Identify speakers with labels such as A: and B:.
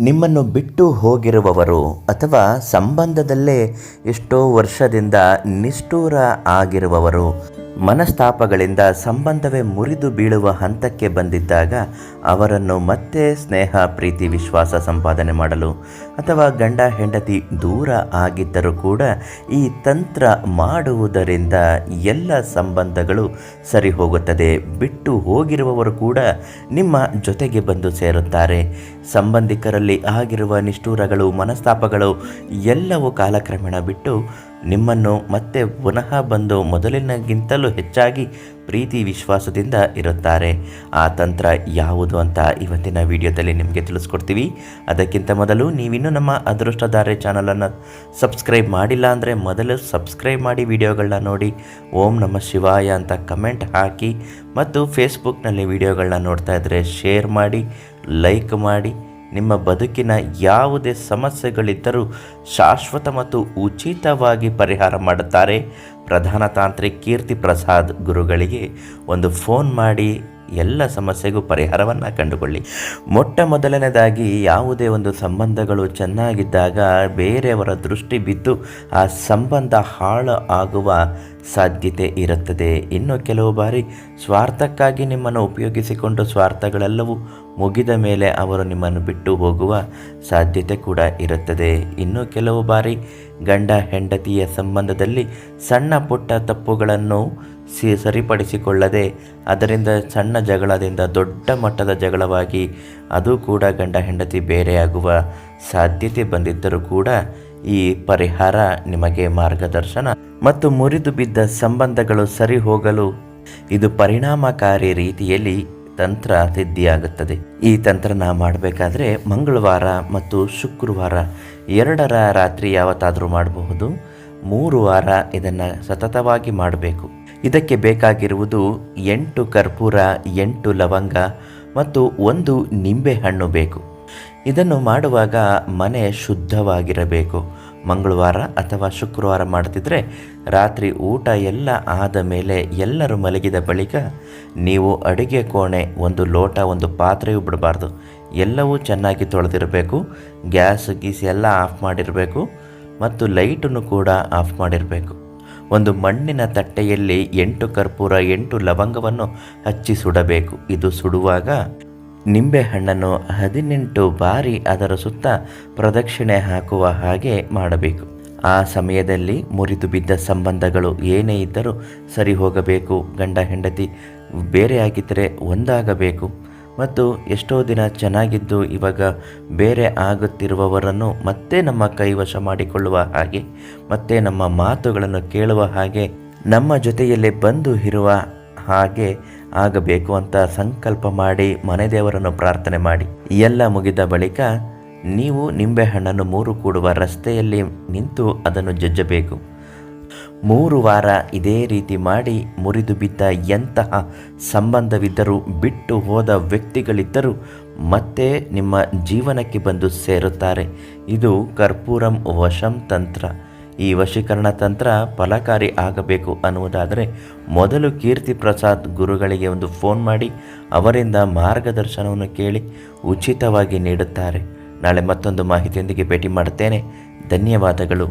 A: ನಿಮ್ಮನ್ನು ಬಿಟ್ಟು ಹೋಗಿರುವವರು ಅಥವಾ ಸಂಬಂಧದಲ್ಲೇ ಎಷ್ಟೋ ವರ್ಷದಿಂದ ನಿಷ್ಠೂರ ಆಗಿರುವವರು. ಮನಸ್ತಾಪಗಳಿಂದ ಸಂಬಂಧವೇ ಮುರಿದು ಬೀಳುವ ಹಂತಕ್ಕೆ ಬಂದಿದ್ದಾಗ ಅವರನ್ನು ಮತ್ತೆ ಸ್ನೇಹ, ಪ್ರೀತಿ, ವಿಶ್ವಾಸ ಸಂಪಾದನೆ ಮಾಡಲು ಅಥವಾ ಗಂಡ ಹೆಂಡತಿ ದೂರ ಆಗಿದ್ದರೂ ಕೂಡ ಈ ತಂತ್ರ ಮಾಡುವುದರಿಂದ ಎಲ್ಲ ಸಂಬಂಧಗಳು ಸರಿ ಹೋಗುತ್ತದೆ ಬಿಟ್ಟು ಹೋಗಿರುವವರು ಕೂಡ ನಿಮ್ಮ ಜೊತೆಗೆ ಬಂದು ಸೇರುತ್ತಾರೆ. ಸಂಬಂಧಿಕರಲ್ಲಿ ಆಗಿರುವ ನಿಷ್ಠೂರಗಳು, ಮನಸ್ತಾಪಗಳು ಎಲ್ಲವೂ ಕಾಲಕ್ರಮೇಣ ಬಿಟ್ಟು ನಿಮ್ಮನ್ನು ಮತ್ತೆ ಪುನಃ ಬಂದು ಮೊದಲಿನಗಿಂತಲೂ ಹೆಚ್ಚಾಗಿ ಪ್ರೀತಿ ವಿಶ್ವಾಸದಿಂದ ಇರುತ್ತಾರೆ. ಆ ತಂತ್ರ ಯಾವುದು ಅಂತ ಇವತ್ತಿನ ವಿಡಿಯೋದಲ್ಲಿ ನಿಮಗೆ ತಿಳಿಸ್ಕೊಡ್ತೀವಿ. ಅದಕ್ಕಿಂತ ಮೊದಲು ನೀವಿನ್ನೂ ನಮ್ಮ ಅದೃಷ್ಟಧಾರೆ ಚಾನಲನ್ನು ಸಬ್ಸ್ಕ್ರೈಬ್ ಮಾಡಿಲ್ಲ ಅಂದರೆ ಮೊದಲು ಸಬ್ಸ್ಕ್ರೈಬ್ ಮಾಡಿ ವಿಡಿಯೋಗಳನ್ನ ನೋಡಿ. ಓಂ ನಮ್ಮ ಶಿವಾಯ ಅಂತ ಕಮೆಂಟ್ ಹಾಕಿ ಮತ್ತು ಫೇಸ್ಬುಕ್ನಲ್ಲಿ ವಿಡಿಯೋಗಳನ್ನ ನೋಡ್ತಾ ಇದ್ದರೆ ಶೇರ್ ಮಾಡಿ, ಲೈಕ್ ಮಾಡಿ. ನಿಮ್ಮ ಬದುಕಿನ ಯಾವುದೇ ಸಮಸ್ಯೆಗಳಿದ್ದರೂ ಶಾಶ್ವತ ಮತ್ತು ಉಚಿತವಾಗಿ ಪರಿಹಾರ ಮಾಡುತ್ತಾರೆ. ಪ್ರಧಾನ ತಾಂತ್ರಿಕ್ ಕೀರ್ತಿ ಪ್ರಸಾದ್ ಗುರುಗಳಿಗೆ ಒಂದು ಫೋನ್ ಮಾಡಿ ಎಲ್ಲ ಸಮಸ್ಯೆಗೂ ಪರಿಹಾರವನ್ನು ಕಂಡುಕೊಳ್ಳಿ. ಮೊಟ್ಟ ಮೊದಲನೇದಾಗಿ ಯಾವುದೇ ಒಂದು ಸಂಬಂಧಗಳು ಚೆನ್ನಾಗಿದ್ದಾಗ ಬೇರೆಯವರ ದೃಷ್ಟಿ ಬಿದ್ದು ಆ ಸಂಬಂಧ ಹಾಳು ಆಗುವ ಸಾಧ್ಯತೆ ಇರುತ್ತದೆ. ಇನ್ನು ಕೆಲವು ಬಾರಿ ಸ್ವಾರ್ಥಕ್ಕಾಗಿ ನಿಮ್ಮನ್ನು ಉಪಯೋಗಿಸಿಕೊಂಡು ಸ್ವಾರ್ಥಗಳೆಲ್ಲವೂ ಮುಗಿದ ಮೇಲೆ ಅವರು ನಿಮ್ಮನ್ನು ಬಿಟ್ಟು ಹೋಗುವ ಸಾಧ್ಯತೆ ಕೂಡ ಇರುತ್ತದೆ. ಇನ್ನು ಕೆಲವು ಬಾರಿ ಗಂಡ ಹೆಂಡತಿಯ ಸಂಬಂಧದಲ್ಲಿ ಸಣ್ಣ ಪುಟ್ಟ ತಪ್ಪುಗಳನ್ನು ಸಿ, ಸರಿಪಡಿಸಿಕೊಳ್ಳದೆ ಅದರಿಂದ ಸಣ್ಣ ಜಗಳದಿಂದ ದೊಡ್ಡ ಮಟ್ಟದ ಜಗಳವಾಗಿ ಅದು ಕೂಡ ಗಂಡ ಹೆಂಡತಿ ಬೇರೆಯಾಗುವ ಸಾಧ್ಯತೆ ಬಂದಿದ್ದರೂ ಕೂಡ ಈ ಪರಿಹಾರ ನಿಮಗೆ ಮಾರ್ಗದರ್ಶನ ಮತ್ತು ಮುರಿದು ಬಿದ್ದ ಸಂಬಂಧಗಳು ಸರಿ ಹೋಗಲು ಇದು ಪರಿಣಾಮಕಾರಿ ರೀತಿಯಲ್ಲಿ ತಂತ್ರ ಸಿದ್ಧಿಯಾಗುತ್ತದೆ ಈ ತಂತ್ರನ ಮಾಡಬೇಕಾದ್ರೆ ಮಂಗಳವಾರ ಮತ್ತು ಶುಕ್ರವಾರ ಎರಡರ ರಾತ್ರಿ ಯಾವತ್ತಾದರೂ ಮಾಡಬಹುದು. ಮೂರು ವಾರ ಇದನ್ನು ಸತತವಾಗಿ ಮಾಡಬೇಕು. ಇದಕ್ಕೆ ಬೇಕಾಗಿರುವುದು ಎಂಟು ಕರ್ಪೂರ, ಎಂಟು ಲವಂಗ ಮತ್ತು ಒಂದು ನಿಂಬೆಹಣ್ಣು ಬೇಕು. ಇದನ್ನು ಮಾಡುವಾಗ ಮನೆ ಶುದ್ಧವಾಗಿರಬೇಕು. ಮಂಗಳವಾರ ಅಥವಾ ಶುಕ್ರವಾರ ಮಾಡ್ತಿದ್ರೆ ರಾತ್ರಿ ಊಟ ಎಲ್ಲ ಆದ ಮೇಲೆ ಎಲ್ಲರೂ ಮಲಗಿದ ಬಳಿಕ ನೀವು ಅಡುಗೆ ಕೋಣೆ, ಒಂದು ಲೋಟ, ಒಂದು ಪಾತ್ರೆಯೂ ಬಿಡಬಾರ್ದು. ಎಲ್ಲವೂ ಚೆನ್ನಾಗಿ ತೊಳೆದಿರಬೇಕು. ಗ್ಯಾಸ್, ಗೀಸ್ ಎಲ್ಲ ಆಫ್ ಮಾಡಿರಬೇಕು ಮತ್ತು ಲೈಟನ್ನು ಕೂಡ ಆಫ್ ಮಾಡಿರಬೇಕು. ಒಂದು ಮಣ್ಣಿನ ತಟ್ಟೆಯಲ್ಲಿ ಎಂಟು ಕರ್ಪೂರ, ಎಂಟು ಲವಂಗವನ್ನು ಹಚ್ಚಿ ಸುಡಬೇಕು. ಇದು ಸುಡುವಾಗ ನಿಂಬೆಹಣ್ಣನ್ನು ಹದಿನೆಂಟು ಬಾರಿ ಅದರ ಸುತ್ತ ಪ್ರದಕ್ಷಿಣೆ ಹಾಕುವ ಹಾಗೆ ಮಾಡಬೇಕು. ಆ ಸಮಯದಲ್ಲಿ ಮುರಿದು ಬಿದ್ದ ಸಂಬಂಧಗಳು ಏನೇ ಇದ್ದರೂ ಸರಿ ಹೋಗಬೇಕು. ಗಂಡ, ಹೆಂಡತಿ ಬೇರೆಯಾಗಿದ್ದರೆ ಒಂದಾಗಬೇಕು. ಮತ್ತು ಎಷ್ಟೋ ದಿನ ಚೆನ್ನಾಗಿದ್ದು ಇವಾಗ ಬೇರೆ ಆಗುತ್ತಿರುವವರನ್ನು ಮತ್ತೆ ನಮ್ಮ ಕೈವಶ ಮಾಡಿಕೊಳ್ಳುವ ಹಾಗೆ, ಮತ್ತೆ ನಮ್ಮ ಮಾತುಗಳನ್ನು ಕೇಳುವ ಹಾಗೆ, ನಮ್ಮ ಜೊತೆಯಲ್ಲೇ ಬಂದು ಇರುವ ಹಾಗೆ ಆಗಬೇಕು ಅಂತ ಸಂಕಲ್ಪ ಮಾಡಿ ಮನೆ ದೇವರನ್ನು ಪ್ರಾರ್ಥನೆ ಮಾಡಿ. ಎಲ್ಲ ಮುಗಿದ ಬಳಿಕ ನೀವು ನಿಂಬೆಹಣ್ಣನ್ನು ಮೂರು ಕೂಡುವ ರಸ್ತೆಯಲ್ಲಿ ನಿಂತು ಅದನ್ನು ಜಜ್ಜಬೇಕು. ಮೂರು ವಾರ ಇದೇ ರೀತಿ ಮಾಡಿ ಮುರಿದು ಬಿದ್ದ ಎಂತಹ ಸಂಬಂಧವಿದ್ದರೂ ಬಿಟ್ಟು ಹೋದ ವ್ಯಕ್ತಿಗಳಿದ್ದರೂ ಮತ್ತೆ ನಿಮ್ಮ ಜೀವನಕ್ಕೆ ಬಂದು ಸೇರುತ್ತಾರೆ. ಇದು ಕರ್ಪೂರಂ ವಶಂ ತಂತ್ರ. ಈ ವಶೀಕರಣ ತಂತ್ರ ಫಲಕಾರಿ ಆಗಬೇಕು ಅನ್ನುವುದಾದರೆ ಮೊದಲು ಕೀರ್ತಿ ಪ್ರಸಾದ್ ಗುರುಗಳಿಗೆ ಒಂದು ಫೋನ್ ಮಾಡಿ ಅವರಿಂದ ಮಾರ್ಗದರ್ಶನವನ್ನು ಕೇಳಿ ಉಚಿತವಾಗಿ ನೀಡುತ್ತಾರೆ. ನಾಳೆ ಮತ್ತೊಂದು ಮಾಹಿತಿಯೊಂದಿಗೆ ಭೇಟಿ ಮಾಡುತ್ತೇನೆ. ಧನ್ಯವಾದಗಳು.